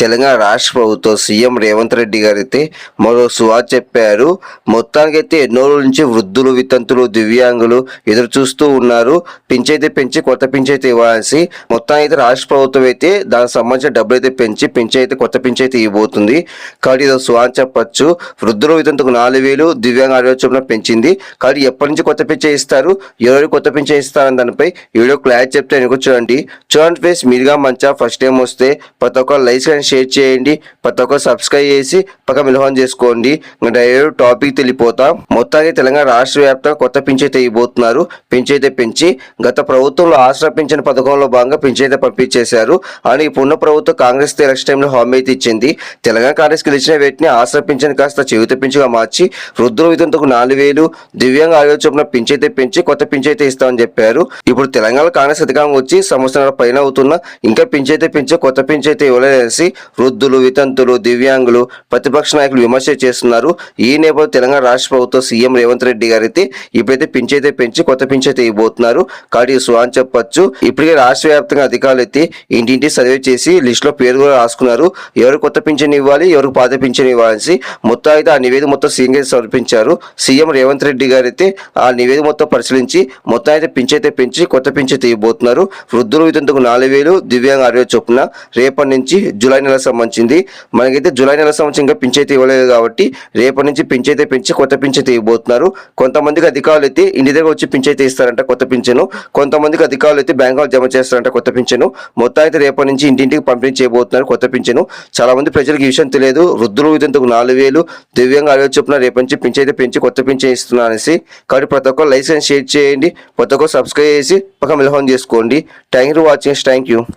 తెలంగాణ రాష్ట్ర ప్రభుత్వం సీఎం రేవంత్ రెడ్డి గారు అయితే మరో సువా చెప్పారు. మొత్తానికైతే ఎన్నో నుంచి వృద్ధులు వితంతులు దివ్యాంగులు ఎదురు చూస్తూ ఉన్నారు. పింఛైతే పెంచి కొత్త పింఛైతే ఇవ్వాల్సి మొత్తానికి రాష్ట్ర ప్రభుత్వం అయితే దానికి సంబంధించిన డబ్బులు అయితే పెంచి పింఛైతే కొత్త పింఛైతే ఇవ్వబోతుంది. కాబట్టి ఇది సువా చెప్పచ్చు. వృద్ధులు వితంతుకు నాలుగు వేలు దివ్యాంగ ఆరోగ్యం పెంచింది. కాబట్టి ఎప్పటి నుంచి కొత్త పింఛ ఇస్తారు? ఎవరు కొత్త పింఛ ఇస్తారని దానిపై వీడియో క్లారిటీ చెప్తే చూడండి చూడండి ఫేస్ మీరుగా మంచిగా ఫస్ట్ టైం వస్తే ప్రతి ఒక్కరు లైసెన్స్ అండ్ షేర్ చేయండి. ప్రతి ఒక్కరు సబ్స్క్రైబ్ చేసి పక్క మిలహం చేసుకోండి. డైరెక్ట్ టాపిక్ తెలిపోతాం. మొత్తానికి తెలంగాణ రాష్ట్ర వ్యాప్తంగా కొత్త పింఛైతే ఇవ్వబోతున్నారు. పింఛైతే పెంచి గత ప్రభుత్వంలో ఆశ్రయ పింఛన్ పథకంలో భాగంగా పింఛైతే పంపించేశారు. అని ఇప్పుడున్న ప్రభుత్వం కాంగ్రెస్ ఎలక్షన్ టైంలో హామీ అయితే ఇచ్చింది. తెలంగాణ కాంగ్రెస్ గెలిచిన వీటిని ఆసరా పింఛన్ కాస్త చెవిత పింఛగా మార్చి వృద్ధుల విధంతకు నాలుగు వేలు దివ్యాంగ ఆయోగ చొప్పున పింఛైతే పెంచి కొత్త పింఛైతే ఇస్తామని చెప్పారు. ఇప్పుడు తెలంగాణ కాంగ్రెస్ అధికారం వచ్చి సంవత్సరాల పైన అవుతున్నా ఇంకా పింఛైతే పెంచి కొత్త పింఛైతే ఇవ్వలేదనేసి వృద్ధులు వితంతులు దివ్యాంగులు ప్రతిపక్ష నాయకులు విమర్శ చేస్తున్నారు. ఈ నేపథ్యంలో తెలంగాణ రాష్ట్ర ప్రభుత్వం సీఎం రేవంత్ రెడ్డి గారు అయితే ఇప్పుడైతే పింఛైతే పెంచి కొత్త పింఛైతే ఇవ్వబోతున్నారు. కాబట్టి ఇది సువాన్ ఇప్పటికే రాష్ట్ర వ్యాప్తంగా అధికారులు అయితే ఇంటింటి సర్వే చేసి లిస్ట్లో పేరు కూడా రాసుకున్నారు. ఎవరు కొత్త పింఛన్ ఇవ్వాలి ఎవరికి పాత పింఛన్ ఇవ్వాలని మొత్తం అయితే ఆ నివేదిక మొత్తం సీఎం గారికి సమర్పించారు. సీఎం రేవంత్ రెడ్డి గారు అయితే ఆ నివేదిక మొత్తం పరిశీలించి మొత్తం అయితే పింఛైతే పెంచి కొత్త పింఛైతే ఇవ్వబోతున్నారు. వృద్ధులు వితంతుకు నాలుగు వేలు దివ్యాంగ అరవై చొప్పున రేపటి నుంచి జూలై నెల సంబంధించింది. మనకైతే జూలై నెల సంబంధించి ఇంకా పింఛైతే ఇవ్వలేదు కాబట్టి రేపటి నుంచి పింఛైతే పెంచి కొత్త పింఛైతే ఇవ్వబోతున్నారు. కొంతమందికి అధికారులు అయితే ఇంటి దగ్గర వచ్చి పింఛైతే ఇస్తారంట కొత్త పింఛను. కొంతమందికి అధికారులు అయితే బ్యాంకులు జమ చేస్తారంట కొత్త పింఛను. మొత్తం అయితే రేపటి నుంచి ఇంటింటికి పంపిణీ చేయబోతున్నారు కొత్త పింఛను. చాలా మంది ప్రజలకు ఈ విషయం తెలియదు. వృద్ధులు ఇదంతకు నాలుగు వేలు దివ్యంగా ఆరోగ్య చొప్పున రేపటి నుంచి పింఛైతే పెంచి కొత్త పింఛన్ ఇస్తున్నా అనేసి కాబట్టి ప్రతి ఒక్కరు లైసెన్స్ షేర్ చేయండి ప్రతి ఒక్కరు సబ్స్క్రైబ్ చేసి పక్క మిలహం చేసుకోండి. Thank you watching thank you